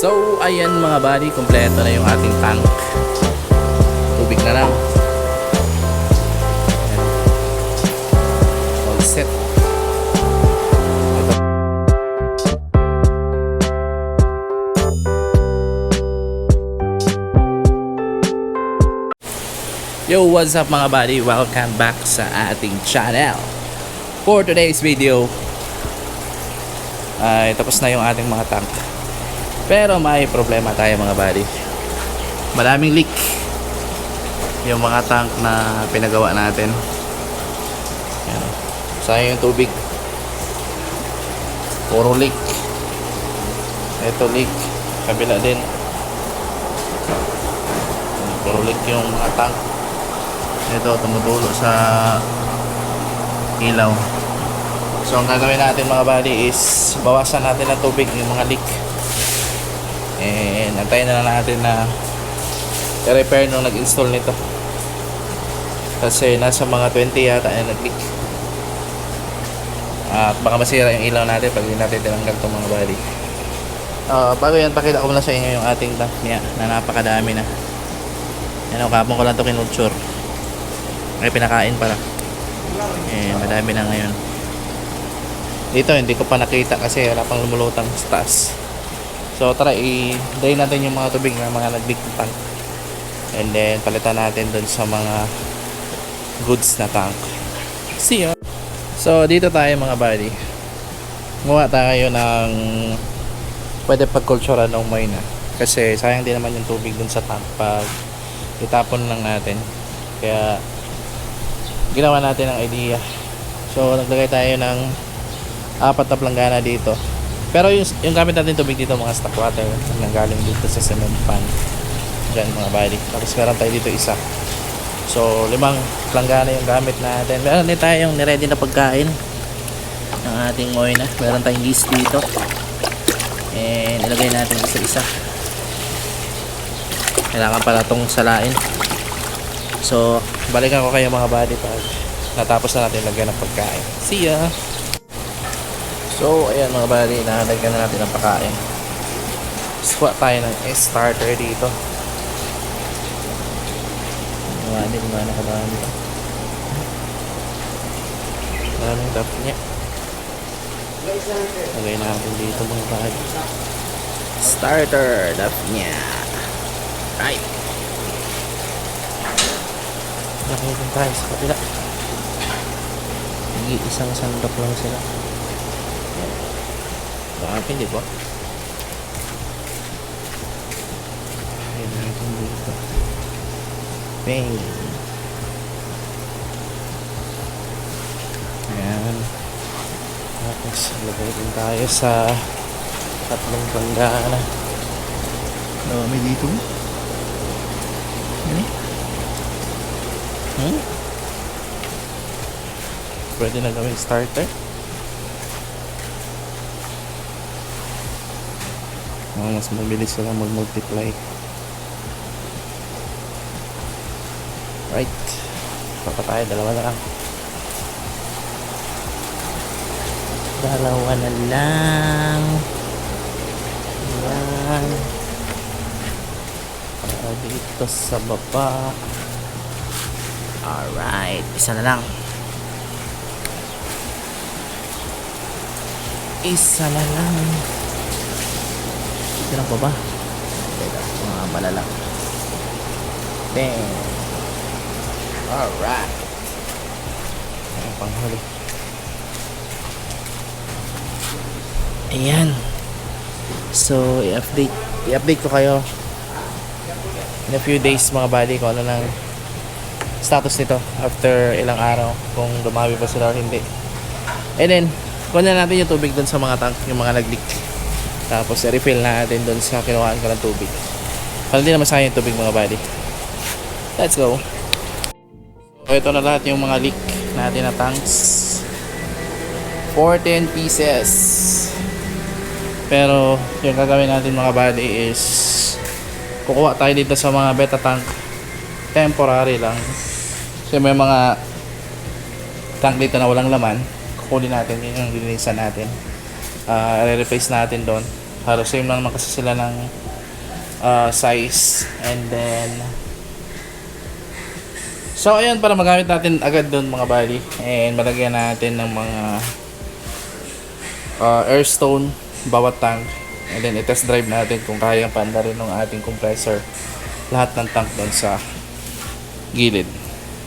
So, ayan mga buddy, kompleto na yung ating tank. Tubig na lang. All set. Yo, what's up mga buddy? Welcome back sa ating channel. For today's video, ay tapos na yung ating mga tank. Pero may problema tayo mga buddy. Maraming leak. Yung mga tank na pinagawa natin. Yan. Sayang yung tubig. Puro leak. Ito leak. Kabila din. Puro leak yung mga tank. Ito tumutulo sa ilaw. So ang gagawin natin mga buddy is bawasan natin ng tubig yung mga leak. And antayin na lang natin na i-repair nung nag-install nito. Kasi nasa mga 20 yata ay nag-leak. At baka masira yung ilaw natin pag hindi natin tinanggal itong mga body. Uh, bago yan, pakita ko muna sa inyo yung ating tank niya na napakadami na. Yan o, kapon ko lang ito kinulture. May pinakain pala. Eh, madami na ngayon. Dito, hindi ko pa nakita kasi wala pang lumulutang sa taas. So tara, i-drain natin yung mga tubig ng mga nag-leak na tank. And then palitan natin dun sa mga goods na tank. See ya! So dito tayo mga buddy. Gumawa tayo ng pwede pagkultura ng na. Kasi sayang din naman yung tubig dun sa tank pag itapon lang natin. Kaya ginawa natin ang idea. So naglagay tayo ng apat na planggana dito. Pero yung, yung gamit natin tubig dito mga stock water nang galing dito sa cement pan. Diyan mga buddy. Tapos meron tayo dito isa. So limang planggana yung gamit natin. Meron din tayong niready na pagkain ng ating na. Meron tayong yeast dito. And ilagay natin isa-isa. Kailangan pala itong salain. So, balikan ko kayo mga buddy pag natapos na natin lagyan ng pagkain. See ya! So, ayan mga buddy, nahalagyan na natin ang pagkain. Squat tayo ng starter dito. Marami, mga nakadami. Maraming tap niya. Lagay natin dito mga buddy. Starter, tap niya. Right. Din tayo sa kapila. Isang sandok lang sila. Dami, di ba? Ayan natin dito. Bang! Ayan. Tapos, lagay din tayo sa tatlong banggana. Dami dito. Ano? Hmm? Pwede na gawing starter. Ah, mas mabilis sila mag-multiply. Right. Papa tayo, dalawa na lang. Dalawa na lang. Ayan. Para dito sa baba. Alright. Isa na lang. Isa na lang. Ito pa ba? Teka, mga malala. Bang! Alright! Ayan, panghuli. Ayan. So, i-update. I-update ko kayo in a few days mga buddy kung ano nang status nito after ilang araw kung dumami ba sila or hindi. And then, kunin natin yung tubig dun sa mga tank, yung mga nag-leak. Tapos i-refill natin doon sa kinuhaan ko ng tubig. Para hindi naman sayang yung tubig mga buddy. Let's go. So ito na lahat yung mga leak natin na tanks. 14 pieces. Pero yung gagawin natin mga buddy is kukuha tayo dito sa mga beta tank. Temporary lang. Kasi may mga tank dito na walang laman. Kukunin natin yun yung linisan natin. Uh, re-replace natin doon Halos same lang naman kasi sila ng uh, size. And then, so ayun, para magamit natin agad doon mga bali. And malagyan natin ng mga uh, air stone bawat tank. And then, i-test drive natin kung kayang panda rin ng ating compressor lahat ng tank doon sa gilid.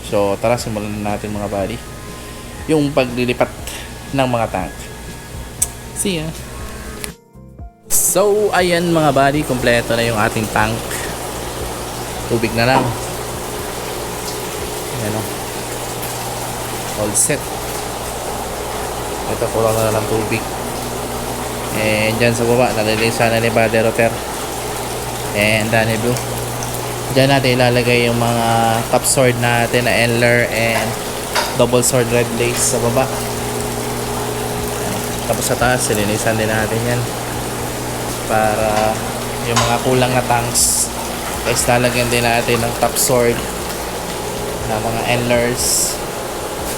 So, tara simulan na natin mga bali yung paglilipat ng mga tank. See ya! So, ayan mga bali, kompleto na yung ating tank. Tubig na lang. Ayan o. All set. Ito, kulang na lang tubig. And dyan sa baba, nalilisa na ni Bade Roter. And Danny Blue. Diyan natin ilalagay yung mga top sword natin na Enler and double sword red lace sa baba. Tapos sa taas, silinisan din natin yan. Para yung mga kulang na tanks is lalagyan din natin ng top sword na mga Enlers.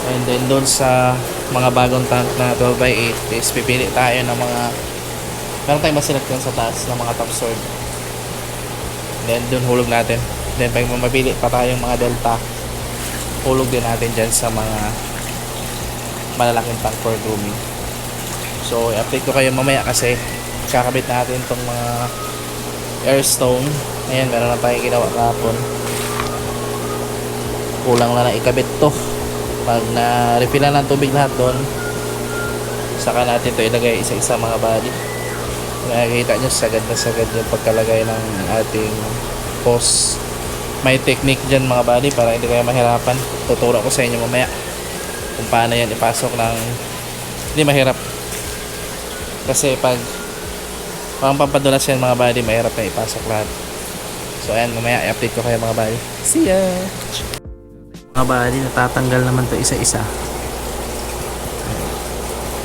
And then doon sa mga bagong tank na 12x8 is pipili tayo ng mga meron tayong maselect sa taas ng mga top sword. Then doon hulog natin. Then pag mamapili pa tayong mga delta, hulog din natin dyan sa mga malalaking tank for grooming. So, i-update ko kayo mamaya kasi kakabit natin tong mga airstone. Ayan, meron na tayong ginawa kahapon. Kulang na lang ikabit to. Pag na-refillan ng tubig lahat doon, saka natin to ilagay isa-isa mga body. Nakikita nyo, sagad na sagad yung pagkalagay ng ating post. May technique dyan mga body para hindi kayo mahirapan. Tuturo ko sa inyo mamaya kung paano yan ipasok ng hindi mahirap. Kasi pag pang pampadulas yan mga body, mahirap na ipasok lahat. So ayan, mamaya i-update ko kayo mga body. See ya! Mga body, natatanggal naman to isa-isa.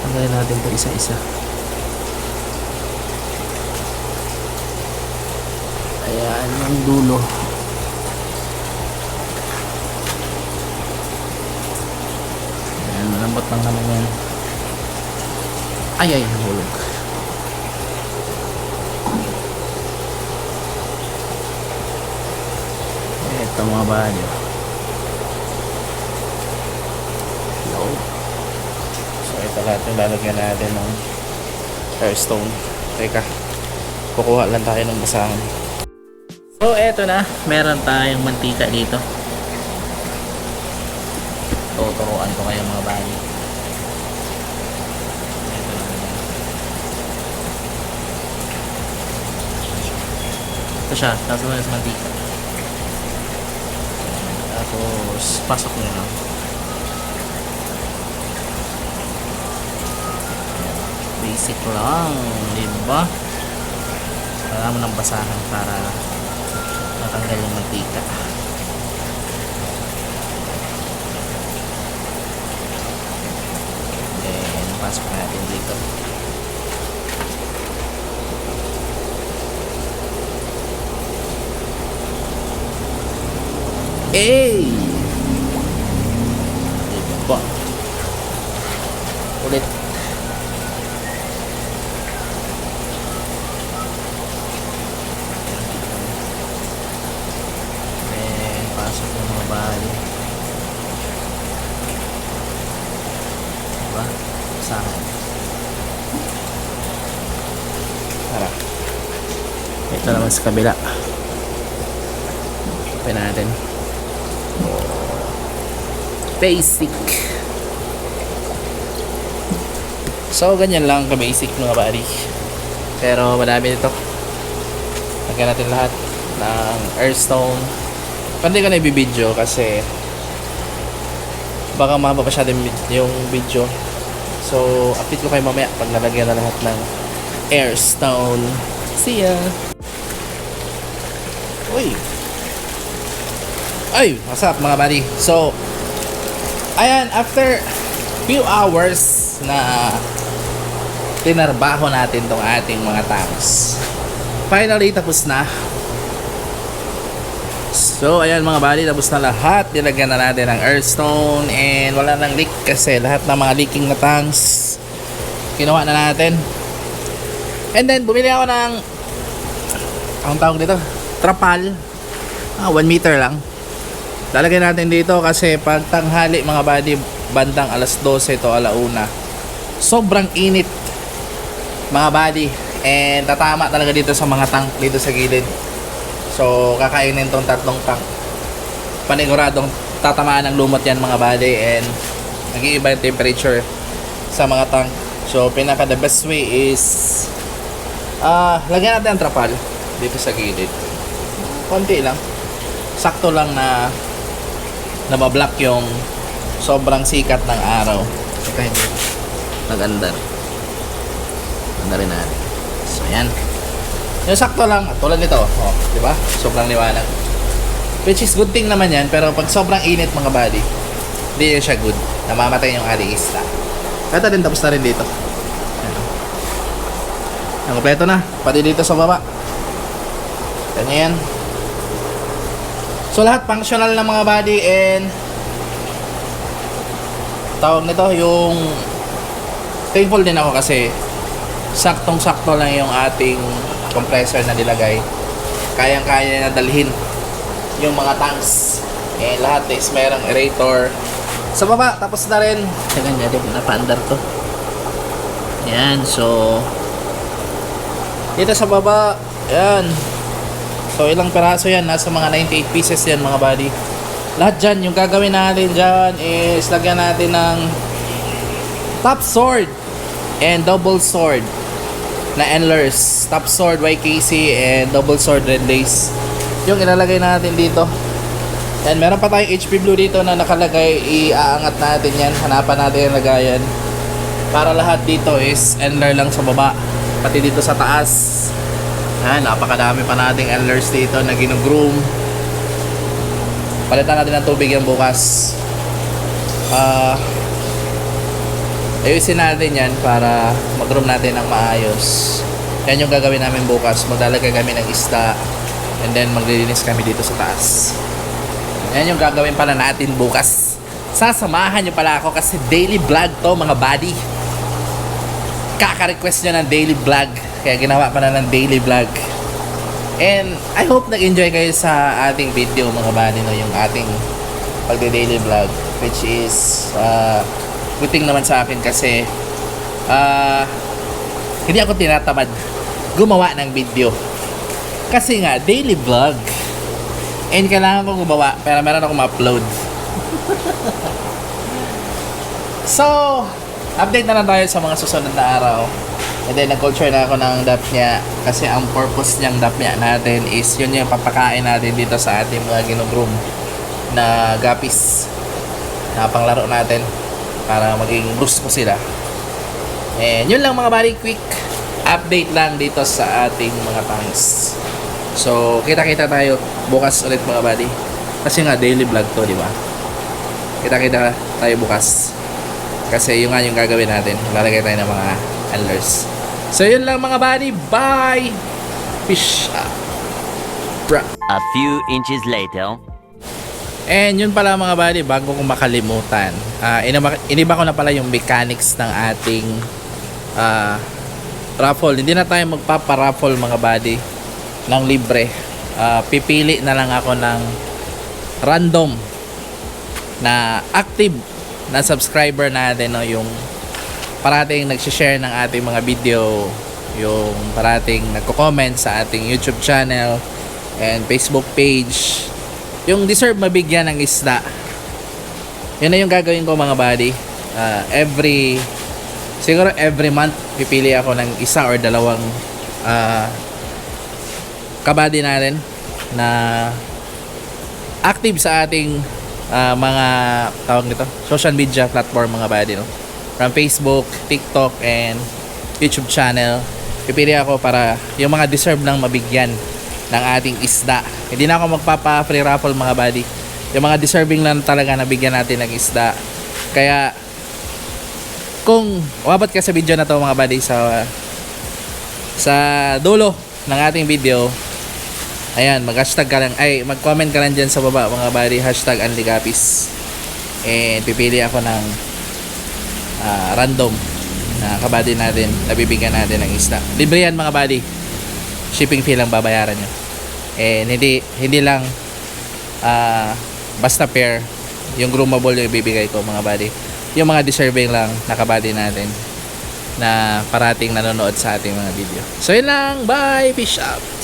Tanggalin natin to isa-isa. Ayan, yung dulo. Ayan, malambot lang naman yan. Ay, ay, nahulog. Ito mga bali. Hello. So, ito lahat yung lalagyan natin ng airstone. Teka, kukuha lang tayo ng basahan. So, eto na. Meron tayong mantika dito. Tuturuan ko kayo mga bali. Ito siya. Tapos mo mantika. Tapos, pasok nyo lang. Basic lang. Diba? Kailangan mo ng basahan para matanggal yung mantika. Then, pasok natin dito. Eh! Diba? Ulit. Then, pasok ng mga bali. Diba? Sa akin. Tara. Ito naman sa kabila. Open natin. Basic. So, ganyan lang ka-basic mga bari. Pero madami nito. Lagyan natin lahat ng airstone. Hindi ko na ibibideo kasi baka mahaba pa siya yung video. So, update ko kayo mamaya pag nalagyan na lahat ng airstone. See ya! Uy! Ay, what's up mga buddy? So, ayan, after few hours na tinarbaho natin tong ating mga tanks. Finally, tapos na. So, ayan mga buddy, tapos na lahat. Nilagyan na natin ng earthstone and wala nang leak kasi lahat ng mga leaking na tanks ginawa na natin. And then, bumili ako ng ang tawag dito? Trapal. Ah, 1 meter lang. Lalagyan natin dito kasi pag tanghali mga buddy, bandang alas 12 to alauna. Sobrang init mga buddy. And tatama talaga dito sa mga tank dito sa gilid. So, kakainin tong tatlong tank. Paniguradong tatamaan ng lumot yan mga buddy and nag-iiba yung temperature sa mga tank. So, pinaka the best way is ah lagyan natin ang trapal dito sa gilid. Konti lang. Sakto lang na na mablock yung sobrang sikat ng araw. Hindi. Nag-andar. Andarin natin. So, yan. Yung sakto lang, tulad nito, oh, di ba? Sobrang liwanag. Which is good thing naman yan, pero pag sobrang init mga buddy, hindi yan siya good. Namamatay yung ating isla. Kata din, tapos na rin dito. Ang kompleto na. Pati dito sa baba. Ganyan. So lahat functional na mga body and tawag nito yung thankful din ako kasi saktong-sakto lang yung ating compressor na nilagay. Kayang-kaya na dalhin yung mga tanks. Eh, lahat is merong aerator. Sa baba, tapos na rin. Teka nga, di napaandar to. Yan, so... Dito sa baba, yan. So, ilang peraso yan? Nasa mga 98 pieces yan, mga buddy. Lahat dyan, yung gagawin natin dyan is lagyan natin ng top sword and double sword na endlers. Top sword YKC and double sword red lace. Yung ilalagay natin dito. And meron pa tayong HP Blue dito na nakalagay. Iaangat natin yan. Hanapan natin yung lagayan. Para lahat dito is endler lang sa baba. Pati dito sa taas. Yan, napakadami pa nating endlers dito na ginugroom. Palitan natin ng tubig yan bukas. Ah... ayusin natin yan para mag-room natin ng maayos. Yan yung gagawin namin bukas. Maglalagay kami ng isda and then maglilinis kami dito sa taas. Yan yung gagawin pala natin bukas. Sasamahan nyo pala ako kasi daily vlog to mga buddy. Kaka-request nyo ng daily vlog. Kaya ginawa pa na ng daily vlog. And I hope nag-enjoy kayo sa ating video mga buddy no, yung ating pagde-daily vlog which is uh, good naman sa akin kasi uh, hindi ako tinatamad gumawa ng video. Kasi nga, daily vlog. And kailangan ko gumawa, pero meron akong upload. so, update na lang tayo sa mga susunod na araw. And then, nag-culture na ako ng dapnya kasi ang purpose niyang dapnya natin is yun yung papakain natin dito sa ating mga ginugroom na gapis na panglaro natin para maging brusco sila. And yun lang mga bari, quick update lang dito sa ating mga tanks. So, kita-kita tayo bukas ulit mga buddy. Kasi nga daily vlog to, di ba? Kita-kita tayo bukas. Kasi yung nga yung gagawin natin. Lalagay tayo ng mga antlers. So, yun lang mga buddy. Bye! Fish up. Bra. A few inches later. And yun pala mga buddy, bago ko makalimutan, ah iniba, iniba ko na pala yung mechanics ng ating ah raffle. Hindi na tayo magpapa-raffle mga buddy ng libre. Ah, pipili na lang ako ng random na active na subscriber natin no yung parating nagsishare ng ating mga video yung parating nagko-comment sa ating YouTube channel and Facebook page. Yung deserve mabigyan ng isda. Yun na yung gagawin ko mga buddy. Ah, every siguro every month pipili ako ng isa or dalawang ah kabady natin na active sa ating ah, mga tawag nito social media platform mga buddy no from Facebook, TikTok and YouTube channel. Pipili ako para yung mga deserve ng mabigyan ng ating isda. Hindi na ako magpapa free raffle mga buddy. Yung mga deserving lang talaga na bigyan natin ng isda. Kaya kung umabot ka sa video na to mga buddy sa sa dulo ng ating video ayan mag hashtag ka lang ay mag comment ka lang dyan sa baba mga buddy hashtag anligapis. And pipili ako ng ah, random na kabady natin, nabibigyan natin ng isda. Libre yan mga buddy. Shipping fee lang babayaran nyo. Eh, hindi, hindi lang ah, basta pair yung groomable yung ibibigay ko mga buddy. Yung mga deserving lang na kabady natin na parating nanonood sa ating mga video. So yun lang. Bye! Fish up!